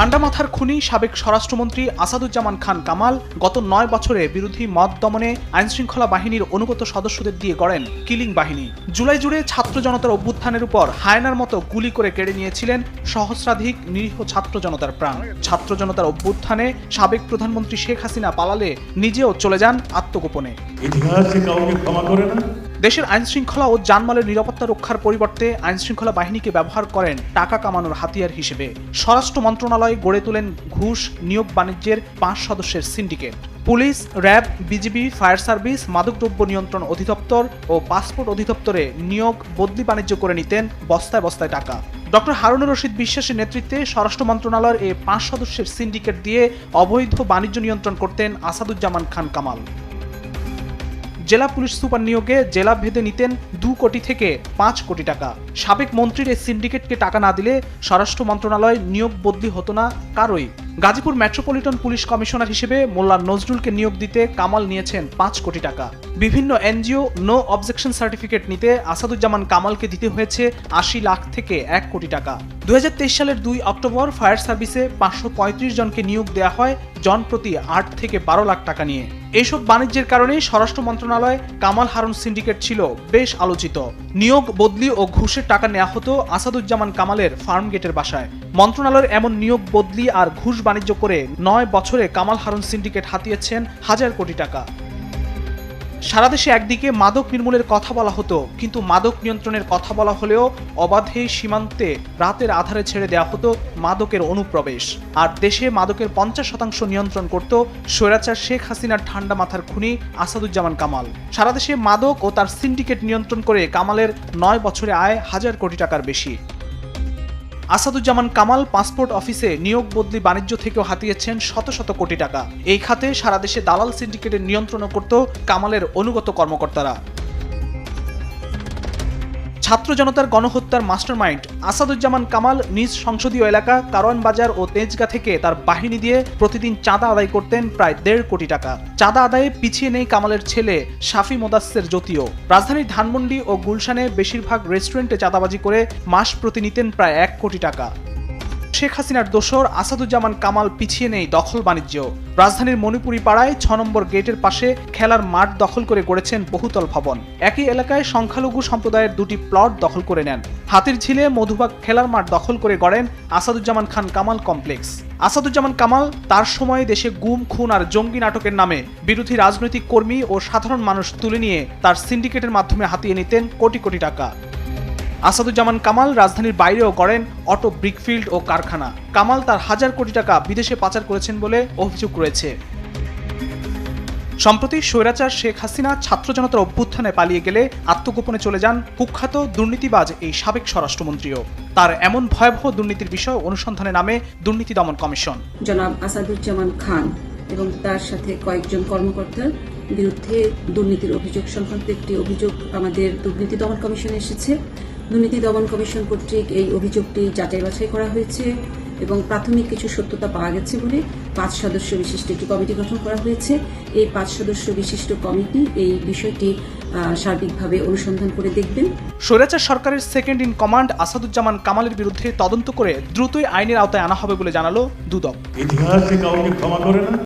ঠান্ডা মাথার খুনি সাবেক স্বরাষ্ট্রমন্ত্রী আসাদুজ্জামান খান কামাল গত নয় বছরে বিরোধী মত দমনে আইনশৃঙ্খলা বাহিনীর অনুগত সদস্যদের দিয়ে গড়েন কিলিং বাহিনী। জুলাই জুড়ে ছাত্র জনতার অভ্যুত্থানের উপর হায়নার মতো গুলি করে কেড়ে নিয়েছিলেন সহস্রাধিক নিরীহ ছাত্র জনতার প্রাণ। ছাত্র জনতার অভ্যুত্থানে সাবেক প্রধানমন্ত্রী শেখ হাসিনা পালালে নিজেও চলে যান আত্মগোপনে। ইতিহাস কাউকে ক্ষমা করে না দেশের আইন শৃঙ্খলা ও জানমালের নিরাপত্তা রক্ষার পরিবর্তে আইন শৃঙ্খলা বাহিনীকে ব্যবহার করেন টাকা কামানোর হাতিয়ার হিসেবে। স্বরাষ্ট্র মন্ত্রণালয় গড়ে তোলেন ঘুষ, নিয়োগ বাণিজ্যের পাঁচ সদস্যের syndicate. Police, RAB, BGB, fire service, মাদকদ্রব্য নিয়ন্ত্রণ অধিদপ্তর ও পাসপোর্ট অধিদপ্তরে নিয়োগ, বদলি বাণিজ্য করে নিতেন বস্তায় বস্তায় টাকা। ডক্টর হারুনুর রশিদ বিশ্বাসের নেতৃত্বে স্বরাষ্ট্র মন্ত্রণালয়ের এই পাঁচ সদস্যের সিন্ডিকেট দিয়ে অবৈধ বাণিজ্য নিয়ন্ত্রণ করতেন আসাদুজ্জামান খান কামাল। জেলা পুলিশ সুপার নিয়োগে জেলা ভেদে নিতেন দু কোটি থেকে পাঁচ কোটি টাকা। সাবেক মন্ত্রীর এই সিন্ডিকেটকে টাকা না দিলে স্বরাষ্ট্র মন্ত্রণালয় নিয়োগ বদলি হতো না কারোই। গাজীপুর মেট্রোপলিটন পুলিশ কমিশনার হিসেবে মোল্লা নজরুলকে নিয়োগ দিতে কামাল নিয়েছেন পাঁচ কোটি টাকা। বিভিন্ন এনজিও নো অবজেকশন সার্টিফিকেট নিতে আসাদুজ্জামান কামালকে দিতে হয়েছে আশি লাখ থেকে এক কোটি টাকা। দু হাজার তেইশ সালের দুই অক্টোবর ফায়ার সার্ভিসে পাঁচশো পঁয়ত্রিশ জনকে নিয়োগ দেওয়া হয় জনপ্রতি আট থেকে বারো লাখ টাকা নিয়ে। এইসব বাণিজ্যের কারণে স্বরাষ্ট্র মন্ত্রণালয় কামাল হারুন সিন্ডিকেট ছিল বেশ আলোচিত। নিয়োগ, বদলি ও ঘুষের টাকা নেওয়া হতো আসাদুজ্জামান কামালের ফার্ম গেটের বাসায়। মন্ত্রণালয়ের এমন নিয়োগ, বদলি আর ঘুষ বাণিজ্য করে নয় বছরে কামাল হারুন সিন্ডিকেট হাতিয়েছেন হাজার কোটি টাকা। সারা দেশে একদিকে মাদক নির্মূলের কথা বলা হতো, কিন্তু মাদক নিয়ন্ত্রণের কথা বলা হলেও অবাধে সীমান্তে রাতের আধারে ছেড়ে দেওয়া হতো মাদকের অনুপ্রবেশ। আর দেশে মাদকের পঞ্চাশ শতাংশ নিয়ন্ত্রণ করত স্বৈরাচার শেখ হাসিনার ঠান্ডা মাথার খুনি আসাদুজ্জামান কামাল। সারা দেশে মাদক ও তার সিন্ডিকেট নিয়ন্ত্রণ করে কামালের নয় বছরে আয় হাজার কোটি টাকার বেশি। আসাদুজ্জামান কামাল পাসপোর্ট অফিসে নিয়োগ বদলি বাণিজ্য থেকেও হাতিয়েছেন শত শত কোটি টাকা। এই খাতে সারা দেশে দালাল সিন্ডিকেটের নিয়ন্ত্রণও করত কামালের অনুগত কর্মকর্তারা। ছাত্র জনতার গণহত্যার মাস্টারমাইন্ড। আসাদুজ্জামান কামাল নিজ সংসদীয় এলাকা কারওয়ান বাজার ও তেজগা থেকে তার বাহিনী দিয়ে প্রতিদিন চাঁদা আদায় করতেন প্রায় দেড় কোটি টাকা। চাঁদা আদায়ে পিছিয়ে নেই কামালের ছেলে শাফি মোদাসের জ্যোতিও রাজধানীর ধানমন্ডি ও গুলশানে বেশিরভাগ রেস্টুরেন্টে চাঁদাবাজি করে মাস প্রতি নিতেন প্রায় এক কোটি টাকা। শেখ হাসিনার দোসর আসাদুজ্জামান কামাল পিছিয়ে নেই দখল বাণিজ্য। রাজধানীর মণিপুরি পাড়ায় ছ নম্বর গেটের পাশে খেলার মাঠ দখল করে গড়েছেন বহুতল ভবন। একই এলাকায় সংখ্যালঘু সম্প্রদায়ের দুটি প্লট দখল করে নেন। হাতির ঝিলে মধুবাগ খেলার মাঠ দখল করে গড়েন আসাদুজ্জামান খান কামাল কমপ্লেক্স। আসাদুজ্জামান কামাল তার সময়ে দেশে গুম, খুন আর জঙ্গি নাটকের নামে বিরোধী রাজনৈতিক কর্মী ও সাধারণ মানুষ তুলে নিয়ে তার সিন্ডিকেটের মাধ্যমে হাতিয়ে নিতেন কোটি কোটি টাকা। আসাদুজ্জামান কামাল রাজধানীর বাইরেও করেন অটো ব্রিকফিল্ড ও কারখানা। কামাল তার হাজার কোটি টাকা বিদেশে পাচার করেছেন বলে অভিযোগ রয়েছে। সম্প্রতি স্বৈরাচার শেখ হাসিনা ছাত্র জনতার অভ্যুত্থানে পালিয়ে গেলে আত্মগোপনে চলে যান কুখ্যাত দুর্নীতিবাজ এই সাবেক স্বরাষ্ট্রমন্ত্রীও। তার এমন ভয়াবহ দুর্নীতির বিষয় অনুসন্ধানে নামে দুর্নীতি দমন কমিশন। জনাব আসাদুজ্জামান খান এবং তার সাথে কয়েকজন কর্মকর্তার বিরুদ্ধে দুর্নীতির অভিযোগ সংক্রান্ত একটি অভিযোগ আমাদের দুর্নীতি দমন কমিশনে এসেছে। দুর্নীতি দমন কমিশন কর্তৃক এই অভিযোগটি যাচাই বাছাই করা হয়েছে এবং প্রাথমিক কিছু সত্যতা পাওয়া গেছে বলে পাঁচ সদস্য বিশিষ্ট একটি কমিটি গঠন করা হয়েছে। এই পাঁচ সদস্য বিশিষ্ট কমিটি এই বিষয়টি সার্বিকভাবে অনুসন্ধান করে দেখবেন। স্বৈরাচার সরকারের সেকেন্ড ইন কমান্ড আসাদুজ্জামান কামালের বিরুদ্ধে তদন্ত করে দ্রুতই আইনের আওতায় আনা হবে বলে জানালো দুদক। ইতিহাস কাউকে ক্ষমা করে না?